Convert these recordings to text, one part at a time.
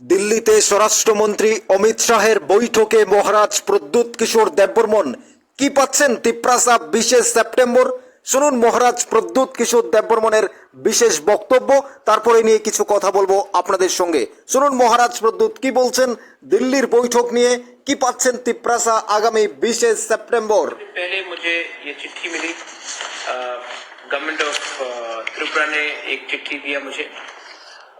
দিল্লিতে স্বরাষ্ট্রমন্ত্রী অমিত শাহের বৈঠকে মহারাজ প্রদ্যুৎ কিশোর দেববর্মন কি পাচ্ছেন তিপ্রাসা বিশে সেপ্টেম্বর শুনুন মহারাজ প্রদ্যুৎ কিশোর দেববর্মনের বিশেষ বক্তব্য তারপরে নিয়ে কিছু কথা বলবো আপনাদের সঙ্গে শুনুন মহারাজ প্রদ্যুৎ কি বলছেন দিল্লির বৈঠক নিয়ে কি পাচ্ছেন তিপ্রাসা আগামী বিশে সেপ্টেম্বর पहले मुझे ये चिट्ठी मिली गवर्नमेंट ऑफ त्रिपुरा ने एक चिट्ठी दिया मुझे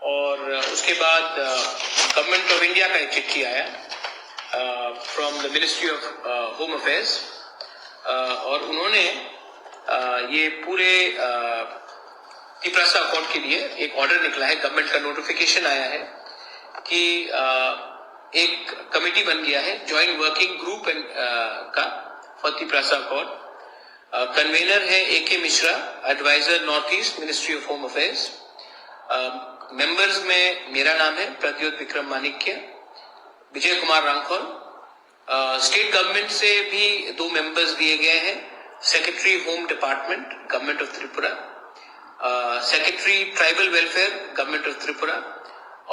और उसके बाद गवर्नमेंट ऑफ़ इंडिया का एक चिट्ठी आया from the ministry of home affairs और उन्होंने uh, ये पूरे uh, अकाउंट के लिए एक ऑर्डर निकला है। गवर्नमेंट का नोटिफिकेशन आया है कि uh, एक कमेटी बन गया है ज्वाइंट वर्किंग ग्रुप का फॉर तिपरासा अकाउंट। कन्वेनर है A K Mishra adviser north east ministry of home affairs members में मेरा नाम है प्रद्योत विक्रम मानिक्य विजय कुमार रांखौल। स्टेट गवर्नमेंट से भी दो मेंबर्स दिए गए हैं secretary home department government of Tripura secretary tribal welfare government of Tripura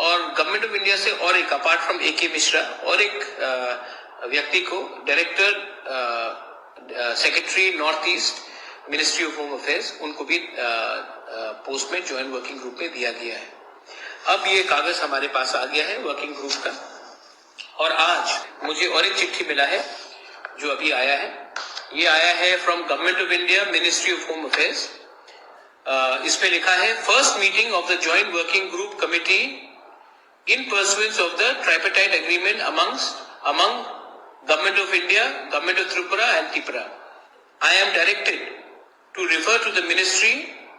और गवर्नमेंट ऑफ़ इंडिया से और एक apart from A K Mishra और एक अ, व्यक्ति को director secretary north east ministry of home affairs उनको भी पोस्ट में ज्वाइंट वर्किंग ग्रुप में दिया गया है। अब ये कागज़ हमारे पास आ गया है वर्किंग ग्रुप का। और आज मुझे और एक चिट्ठी मिला है, जो अभी आया है। ये आया है from government of India ministry of home affairs इसमें लिखा है first meeting of the joint working group committee in pursuance of the tripartite agreement amongst among government of India government of Tripura and Tripura I am directed to refer to the ministry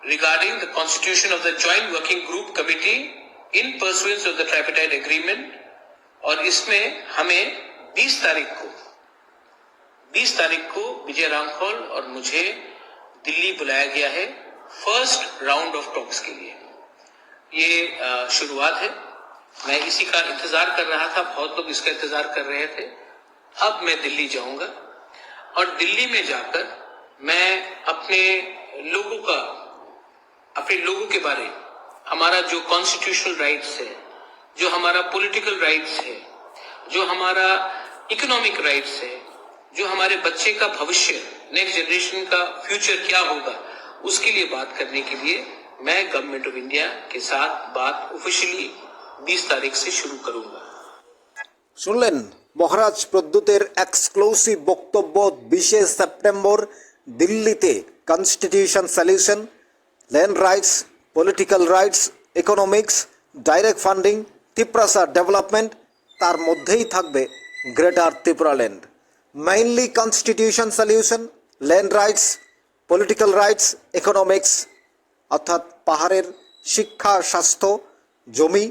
regarding the constitution of the joint working group committee in pursuance of the tripartite agreement और इसमें हमें 20 तारीख को 20 तारीख को विजय रामखोल और मुझे दिल्ली बुलाया गया है फ़र्स्ट राउंड ऑफ़ टॉक्स के लिए। ये शुरुआत है। मैं इसी का इंतज़ार कर रहा था, बहुत लोग इसका इंतज़ार कर रहे थे। अब मैं दिल्ली जाऊँगा और दिल्ली में जाकर मैं अपने लोगों का, अपने लोगों के बारे हमारा जो कॉन्स्टिट्यूशनल राइट्स है जो हमारा पॉलिटिकल राइट्स है जो हमारा इकोनॉमिक राइट्स है जो हमारे बच्चे का भविष्य नेक्स्ट जनरेशन का फ्यूचर क्या होगा उसके लिए बात करने के लिए मैं गवर्नमेंट ऑफ इंडिया के साथ बात ऑफिशियली 20 तारीख से शुरू करूंगा শুনলেন মহারাজ প্রদ্যুতের এক্সক্লুসিভ বক্তব্য বিশে সেপ্টেম্বর দিল্লিতে constitution solution land rights political rights economics direct funding Tiprasa development তার মধ্যেই থাকবে greater Tipraland mainly constitution solution land rights political rights economics অর্থাৎ পাহাড়ের শিক্ষা, স্বাস্থ্য, জমি,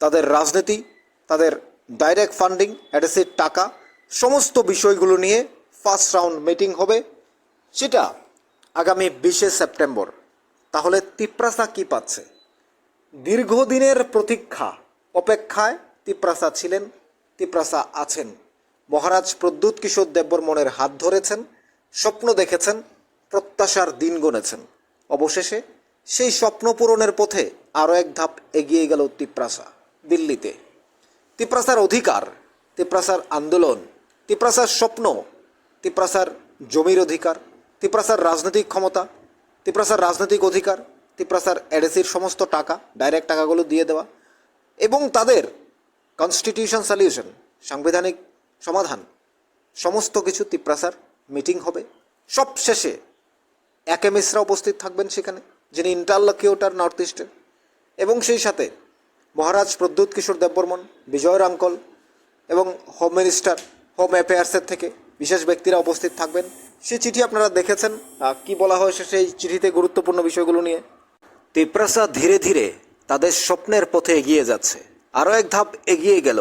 তাদের রাজনীতি, তাদের ডাইরেক্ট ফান্ডিং অ্যাডেসির টাকা, সমস্ত বিষয়গুলো নিয়ে ফার্স্ট রাউন্ড মিটিং হবে, সেটা আগামী বিশে সেপ্টেম্বর। তাহলে তিপ্রাসা কি পাচ্ছে? দীর্ঘদিনের প্রতীক্ষা, অপেক্ষায় তিপ্রাসা ছিলেন, তিপ্রাসা আছেন। মহারাজ প্রদ্যুৎ কিশোর দেববর্মনের হাত ধরেছেন, স্বপ্ন দেখেছেন, প্রত্যাশার দিন গণেছেন। অবশেষে সেই স্বপ্ন পূরণের পথে আরও এক ধাপ এগিয়ে গেল তিপ্রাসা, দিল্লিতে। তিপ্রাসার অধিকার, তিপ্রাসার আন্দোলন, তিপ্রাসার স্বপ্ন, তিপ্রাসার জমির অধিকার, তিপ্রাসার রাজনৈতিক ক্ষমতা তিপ্রাসার রাজনৈতিক অধিকার, তিপ্রাসার এডেসির সমস্ত টাকা, ডাইরেক্ট টাকাগুলো দিয়ে দেওয়া, এবং তাদের কনস্টিটিউশন সলিউশন সাংবিধানিক সমাধান, সমস্ত কিছু তিপ্রাসার মিটিং হবে। সব শেষে একে মিশ্রা উপস্থিত থাকবেন সেখানে, যিনি ইন্টারলকিউটার নর্থ ইস্টের। এবং সেই সাথে মহারাজ প্রদ্যুৎ কিশোর দেববর্মন, বিজয় রাঙ্কল এবং হোম মিনিস্টার, হোম অ্যাফেয়ার্সের থেকে বিশেষ ব্যক্তিরা উপস্থিত থাকবেন। সেই চিঠি আপনারা দেখেছেন। কি বলা হয়েছে সেই চিঠিতে গুরুত্বপূর্ণ বিষয়গুলো নিয়ে? তিপ্রাসা ধীরে ধীরে তাদের স্বপ্নের পথে এগিয়ে যাচ্ছে। আরও এক ধাপ এগিয়ে গেল।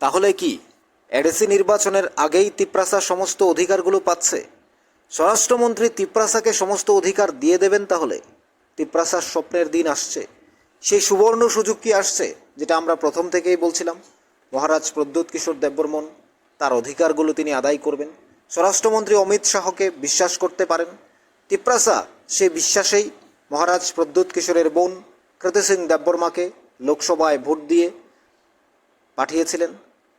তাহলে কি? এডিসি নির্বাচনের আগেই তিপ্রাসা সমস্ত অধিকারগুলো পাচ্ছে? স্বরাষ্ট্রমন্ত্রী তিপ্রাসাকে সমস্ত অধিকার দিয়ে দেবেন তাহলে? তিপ্রাসার স্বপ্নের দিন আসছে। সেই সুবর্ণ সুযোগ কি আসছে, যেটা আমরা প্রথম থেকেই বলছিলাম? মহারাজ প্রদ্যুৎ কিশোর দেববর্মন তার অধিকারগুলো তিনি আদায় করবেন। স্বরাষ্ট্রমন্ত্রী অমিত শাহকে বিশ্বাস করতে পারেন। তিপ্রাসা, সে বিশ্বাসেই মহারাজ প্রদ্যুৎ কিশোরের বোন কৃতি সিং দেববর্মাকে লোকসভায় ভোট দিয়ে পাঠিয়েছিলেন,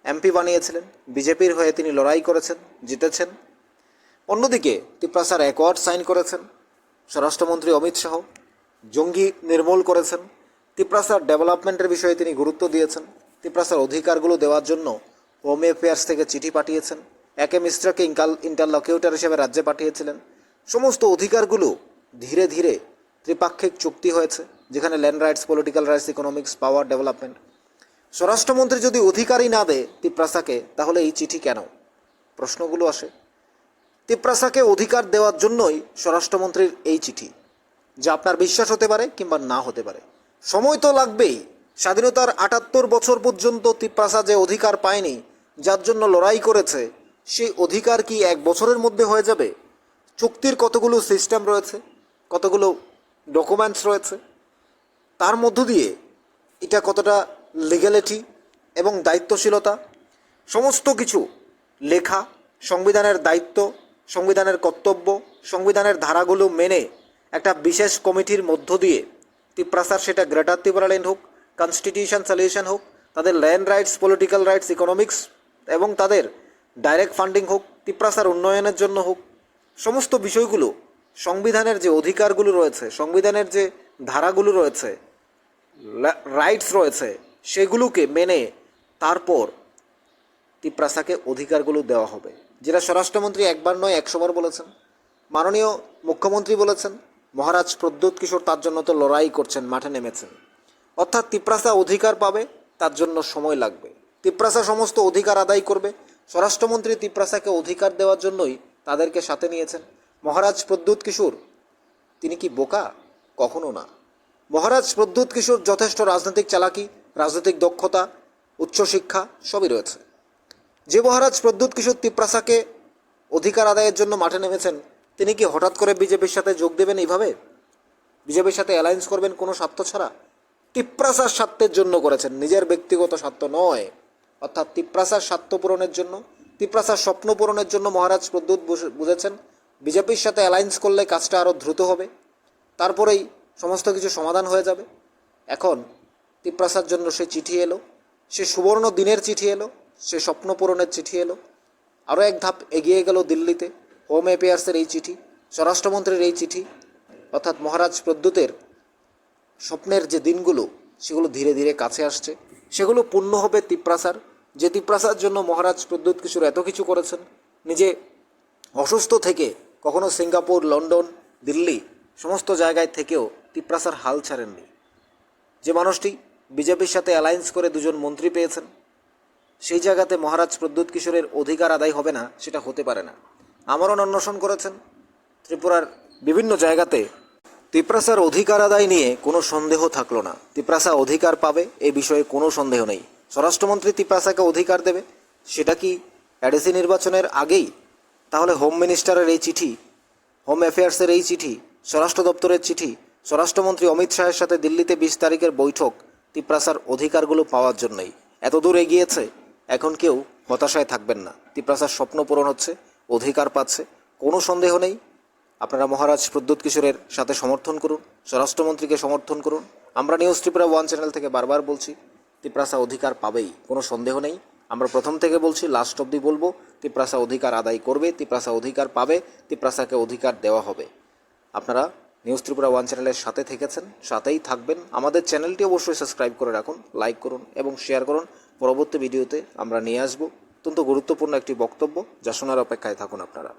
এমপি বানিয়েছিলেন, বিজেপির হয়ে তিনি লড়াই করেছেন, জিতেছেন। অন্যদিকে তিপ্রাসার অ্যাকোয়ার্ড সাইন করেছেন স্বরাষ্ট্রমন্ত্রী অমিত শাহ, জঙ্গি নির্মূল করেছেন। তিপ্রাসার ডেভেলপমেন্টের বিষয়ে তিনি গুরুত্ব দিয়েছেন। তিপ্রাসার অধিকারগুলো দেওয়ার জন্য হোম অ্যাফেয়ার্স থেকে চিঠি পাঠিয়েছেন। একে মিশ্রাকে ইনকাল ইন্টারলকিউটার হিসেবে রাজ্যে পাঠিয়েছিলেন। সমস্ত অধিকারগুলো ধীরে ধীরে ত্রিপাক্ষিক চুক্তি হয়েছে, যেখানে land rights political rights economics power development স্বরাষ্ট্রমন্ত্রী যদি অধিকারই না দেয় তিপ্রাসাকে, তাহলে এই চিঠি কেন? প্রশ্নগুলো আসে। তিপ্রাসাকে অধিকার দেওয়ার জন্যই স্বরাষ্ট্রমন্ত্রীর এই চিঠি, যা আপনার বিশ্বাস হতে পারে কিংবা না হতে পারে। সময় তো লাগবেই। স্বাধীনতার আটাত্তর বছর পর্যন্ত তিপ্রাসা যে অধিকার পায়নি, যার জন্য লড়াই করেছে সেই অধিকার কি এক বছরের মধ্যে হয়ে যাবে? চুক্তির কতগুলো সিস্টেম রয়েছে? কতগুলো ডকুমেন্টস রয়েছে? তার মধ্য দিয়ে এটা কতটা লিগ্যালিটি এবং দায়িত্বশীলতা? সমস্ত কিছু, লেখা, সংবিধানের দায়িত্ব, সংবিধানের কর্তব্য, সংবিধানের ধারাগুলো মেনে একটা বিশেষ কমিটির মধ্য দিয়ে তিপ্রাসার সেটা গ্রেটার ত্রিপুরাল্যান্ড হোক কনস্টিটিউশন সলিউশন হোক, তাদের land rights political rights economics এবং তাদের ডাইরেক্ট ফান্ডিং হোক, তিপ্রাসার উন্নয়নের জন্য হোক, সমস্ত বিষয়গুলো, সংবিধানের যে অধিকারগুলো রয়েছে, সংবিধানের যে ধারাগুলো রয়েছে রাইটস রয়েছে, সেগুলোকে মেনে তারপর তিপ্রাসাকে অধিকারগুলো দেওয়া হবে। যেটা স্বরাষ্ট্রমন্ত্রী একবার নয়, একশোবার বলেছেন। মাননীয় মুখ্যমন্ত্রী বলেছেন, মহারাজ প্রদ্যুৎ কিশোর তার জন্য তো লড়াই করছেন, মাঠে নেমেছেন। অর্থাৎ তিপ্রাসা অধিকার পাবে, তার জন্য সময় লাগবে। তিপ্রাসা সমস্ত অধিকার আদায় করবে স্বরাষ্ট্রমন্ত্রী তিপ্রাসাকে অধিকার দেওয়ার জন্যই তাদেরকে সাথে নিয়েছেন। মহারাজ প্রদ্যুৎ কিশোর, তিনি কি বোকা? কখনো না। মহারাজ প্রদ্যুৎ কিশোর যথেষ্ট রাজনৈতিক চালাকি, রাজনৈতিক দক্ষতা উচ্চশিক্ষা সবই রয়েছে। যে মহারাজ প্রদ্যুৎ কিশোর তিপ্রাসাকে অধিকার আদায়ের জন্য মাঠে নেমেছেন, তিনি কি হঠাৎ করে বিজেপির সাথে যোগ দেবেন এইভাবে? বিজেপির সাথে অ্যালায়েন্স করবেন কোনো স্বার্থ ছাড়া? তিপ্রাসার স্বার্থের জন্য করেছেন, নিজের ব্যক্তিগত স্বার্থ নয়। অর্থাৎ তিপ্রাসার স্বার্থ পূরণের জন্য, তিপ্রাসার স্বপ্ন পূরণের জন্য মহারাজ প্রদ্যুৎ বুঝেছেন। বিজেপির সাথে অ্যালায়েন্স করলে কাজটা আরও দ্রুত হবে। তারপরেই সমস্ত কিছু সমাধান হয়ে যাবে। এখন তিপ্রাসার জন্য সে চিঠি এলো, সে সুবর্ণ দিনের চিঠি এলো, সে স্বপ্ন পূরণের চিঠি এলো। আরও এক ধাপ এগিয়ে গেল দিল্লিতে হোম অ্যাফেয়ার্সের এই চিঠি, স্বরাষ্ট্রমন্ত্রীর এই চিঠি। অর্থাৎ মহারাজ প্রদ্যুতের স্বপ্নের যে দিনগুলো, সেগুলো ধীরে ধীরে কাছে আসছে। সেগুলো পূর্ণ হবে তিপ্রাসার। যে তিপ্রাসার জন্য মহারাজ প্রদ্যুৎ কিশোর এত কিছু করেছেন। নিজে অসুস্থ থেকে কখনো সিঙ্গাপুর, লন্ডন, দিল্লি সমস্ত জায়গায় থেকেও তিপ্রাসার হাল ছাড়েননি। যে মানুষটি বিজেপির সাথে অ্যালায়েন্স করে দুজন মন্ত্রী পেয়েছেন, সেই জায়গাতে মহারাজ প্রদ্যুৎ কিশোরের অধিকার আদায় হবে না, সেটা হতে পারে না। আমরণ অন্বেষণ করেছেন। ত্রিপুরার বিভিন্ন জায়গাতে তিপ্রাসার অধিকার আদায় নিয়ে কোনো সন্দেহ থাকল না। তিপ্রাসা অধিকার পাবে, এ বিষয়ে কোনো সন্দেহ নেই। স্বরাষ্ট্রমন্ত্রী তিপ্রাসাকে অধিকার দেবে, সেটা কি অ্যাডিসি নির্বাচনের আগেই? তাহলে হোম মিনিস্টারের এই চিঠি, হোম অ্যাফেয়ার্সের এই চিঠি, স্বরাষ্ট্র দপ্তরের চিঠি, স্বরাষ্ট্রমন্ত্রী অমিত শাহের সাথে দিল্লিতে বিশ তারিখের বৈঠক তিপ্রাসার অধিকারগুলো পাওয়ার জন্যই। এত দূর এগিয়েছে, এখন কেউ হতাশায় থাকবেন না। তিপ্রাসার স্বপ্ন পূরণ হচ্ছে, অধিকার পাচ্ছে, কোনো সন্দেহ নেই। আপনারা মহারাজ প্রদ্যুৎ কিশোরের সাথে সমর্থন করুন, স্বরাষ্ট্রমন্ত্রীকে সমর্থন করুন। আমরা নিউজ ত্রিপুরা ওয়ান চ্যানেল থেকে বারবার বলছি, তিপ্রাসা অধিকার পাবেই, কোনো সন্দেহ নেই। আমরা প্রথম থেকে বলছি লাস্ট অবধি বলব, তিপ্রাসা অধিকার আদায় করবে, তিপ্রাসা অধিকার পাবে, তিপ্রাসাকে অধিকার দেওয়া হবে। আপনারা নিউজ ত্রিপুরা ওয়ান চ্যানেলের সাথে থেকেছেন, সাথেই থাকবেন। আমাদের চ্যানেলটি অবশ্যই সাবস্ক্রাইব করে রাখুন লাইক করুন এবং শেয়ার করুন। পরবর্তী ভিডিওতে আমরা নিয়ে আসব। অত্যন্ত গুরুত্বপূর্ণ একটি বক্তব্য, যা শোনার অপেক্ষায় থাকুন আপনারা।